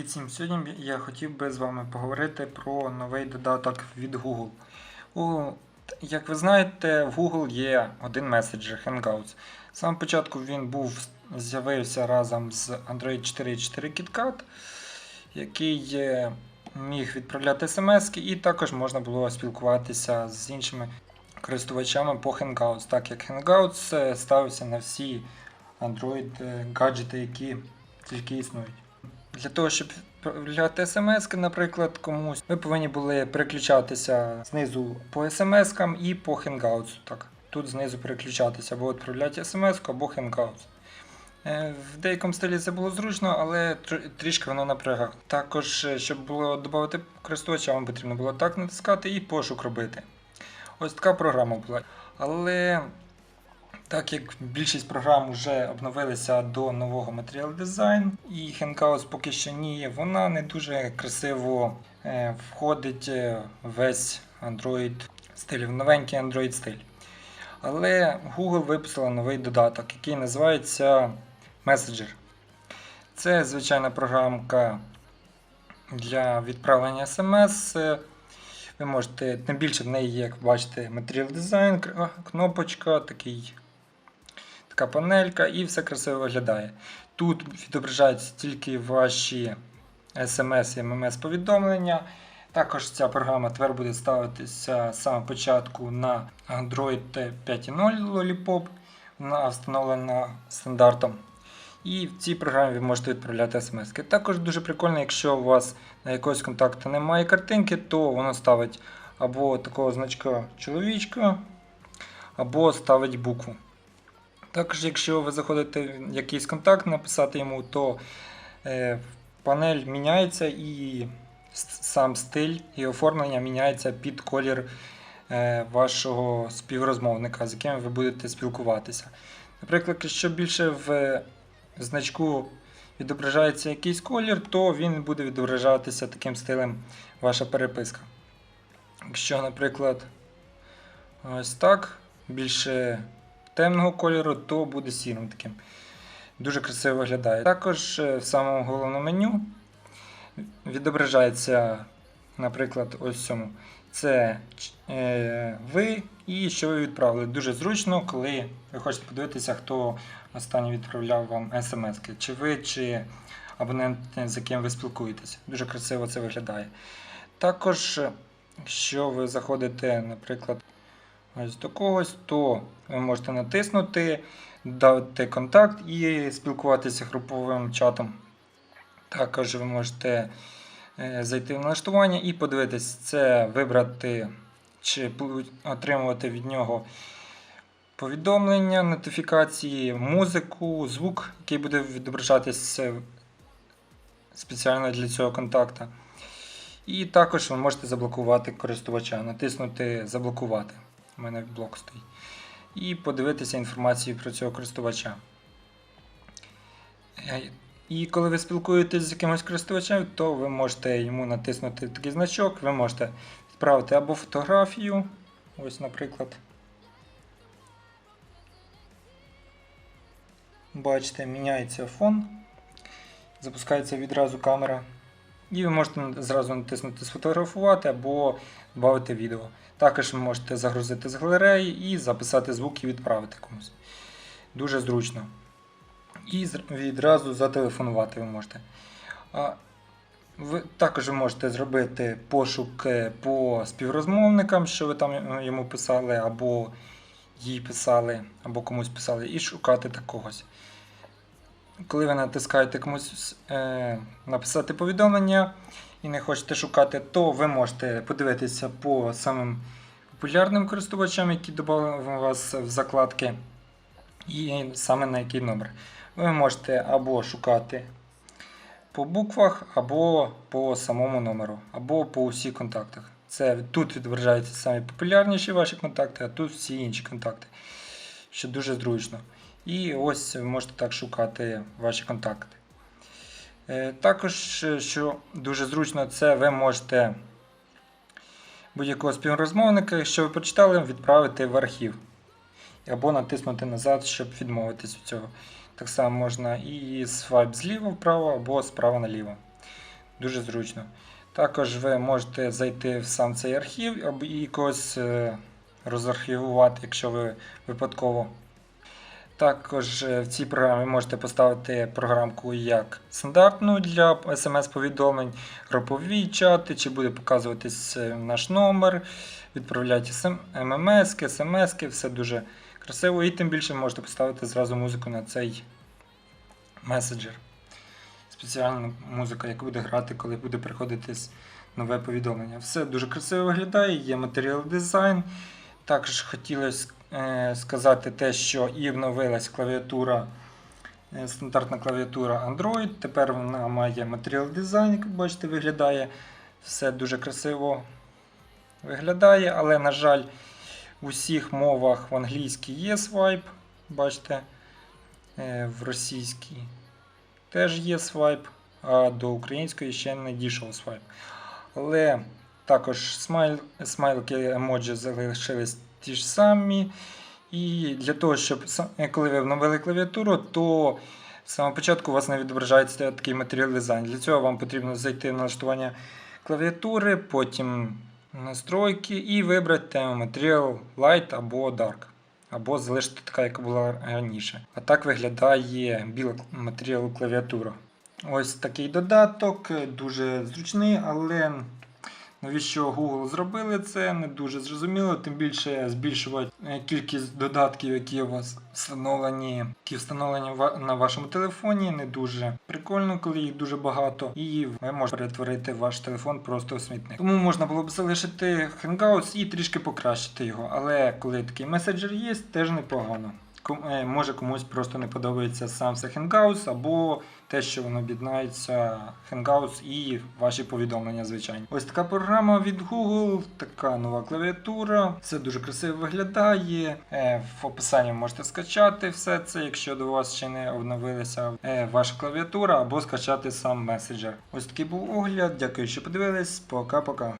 Привіт всім! Сьогодні я хотів би з вами поговорити про новий додаток від Google. У, як ви знаєте, в Google є один меседжер Hangouts. Самого початку він був з'явився разом з Android 4.4 KitKat, який е, міг відправляти смс і також можна було спілкуватися з іншими користувачами по Hangouts, так як Hangouts е, ставився на всі Android е, гаджети, які тільки існують. Для того, щоб відправляти смс, наприклад, комусь, ви повинні були переключатися знизу по смс-кам і по Hangouts. Так. Тут знизу переключатися, або відправляти смс або Hangouts. Е, В деякому стилі це було зручно, але трішки воно напрягало. Також, е, щоб було додати користувача, вам потрібно було так натискати і пошук робити. Ось така програма була. Але так як більшість програм вже обновилися до нового Material Design, і Hangouts поки що ні, вона не дуже красиво е, входить е, весь Android стиль, в новенький Android стиль. Але Google випустила новий додаток, який називається Messenger. Це звичайна програмка для відправлення смс. Е, Ви можете, тим більше в неї як бачите, Design, кр- кнопочка, такий така панелька, і все красиво виглядає. Тут відображаються тільки ваші SMS і MMS повідомлення. Також ця програма тепер буде ставитися з самого початку на Android 5.0 Lollipop. Вона встановлена стандартом. І в цій програмі ви можете відправляти смс. Також дуже прикольно, якщо у вас на якогось контакту немає картинки, то воно ставить або такого значка чоловічка, або ставить букву. Також, якщо ви заходите в якийсь контакт, написати йому, то е, панель міняється і сам стиль і оформлення міняється під колір е, вашого співрозмовника, з яким ви будете спілкуватися. Наприклад, якщо більше в значку відображається якийсь колір, то він буде відображатися таким стилем ваша переписка. Якщо, наприклад, ось так, більше темного кольору, то буде сірим таким. Дуже красиво виглядає. Також е, в самому головному меню відображається, наприклад, ось цьому. Це е, ви і що ви відправили. Дуже зручно, коли ви хочете подивитися, хто останній відправляв вам смс. Чи ви, чи абонент, з яким ви спілкуєтесь. Дуже красиво це виглядає. Також, е, якщо ви заходите, наприклад, ось до то ви можете натиснути, дати контакт і спілкуватися груповим чатом. Також ви можете е, зайти в налаштування і подивитись, це вибрати чи отримувати від нього повідомлення, нотифікації, музику, звук, який буде відображатися спеціально для цього контакта. І також ви можете заблокувати користувача, натиснути Заблокувати. Мене блок стоїть. І подивитися інформацію про цього користувача. Е, І коли ви спілкуєтесь з якимось користувачем, то ви можете йому натиснути такий значок, ви можете відправити або фотографію. Ось, наприклад. Бачите, міняється фон, запускається відразу камера. І ви можете зразу натиснути Сфотографувати або додати відео. Також ви можете загрузити з галереї і записати звук і відправити комусь. Дуже зручно. І відразу зателефонувати ви можете. Ви також можете зробити пошук по співрозмовникам, що ви там е, йому писали, або їй писали, або комусь писали, і шукати такогось. Коли ви натискаєте комусь е, написати повідомлення і не хочете шукати, то ви можете подивитися по самим популярним користувачам, які додали вас в закладки, і саме на який номер. Ви можете або шукати по буквах, або по самому номеру, або по усіх контактах. Це тут відображаються самі популярніші ваші контакти, а тут всі інші контакти, що дуже зручно. І ось ви можете так шукати ваші контакти. Е, Також, е, що дуже зручно, це ви можете будь-якого співрозмовника, якщо ви прочитали, відправити в архів. Або натиснути назад, щоб відмовитись від цього. Так само можна і свайп зліва вправо, або справа наліво. Дуже зручно. Також ви можете зайти в сам цей архів або і якось е, розархівувати, якщо ви випадково. Також е, в цій програмі можете поставити програмку як стандартну для смс-повідомлень, групові чати, чи буде показуватись е, наш номер, відправляти ММС, смс, все дуже красиво. І тим більше можете поставити зразу музику на цей меседжер. Спеціальна музика, яка буде грати, коли буде приходити нове повідомлення. Все дуже красиво виглядає, є матеріал дизайн. Також хотілося сказати те, що і обновилась клавіатура, е, стандартна клавіатура Android. Тепер вона має матеріал дизайн, як бачите, виглядає. Все дуже красиво виглядає, але, на жаль, в усіх мовах в англійській є свайп. Бачите, е, в російській теж є свайп, а до української ще не дійшов свайп. Але також смайл, смайлики емоджі залишились ті ж самі. І для того, щоб е, коли ви обновили клавіатуру, то з самого початку у вас не відображається такий матеріал дизайн. Для цього вам потрібно зайти в налаштування клавіатури, потім настройки і вибрати матеріал Light або Dark. Або залишити така, яка була раніше. А так виглядає біла матеріал клавіатура. Ось такий додаток, е, дуже зручний, але навіщо Google зробили це, не дуже зрозуміло. Тим більше збільшувати е, кількість додатків, які у вас встановлені, які встановлені на вашому телефоні, не дуже прикольно, коли їх дуже багато, і ви можете перетворити ваш телефон просто у смітник. Тому можна було б залишити Hangouts і трішки покращити його. Але коли такий меседжер є, теж непогано. Е, Може комусь просто не подобається сам це Hangouts, або те, що воно об'єднається Hangouts і ваші повідомлення, звичайно. Ось така програма від Google, така нова клавіатура. Все дуже красиво виглядає. Е, В описанні можете скачати все це, якщо до вас ще не обновилася е, ваша клавіатура, або скачати сам меседжер. Ось такий був огляд. Дякую, що подивились. Пока-пока.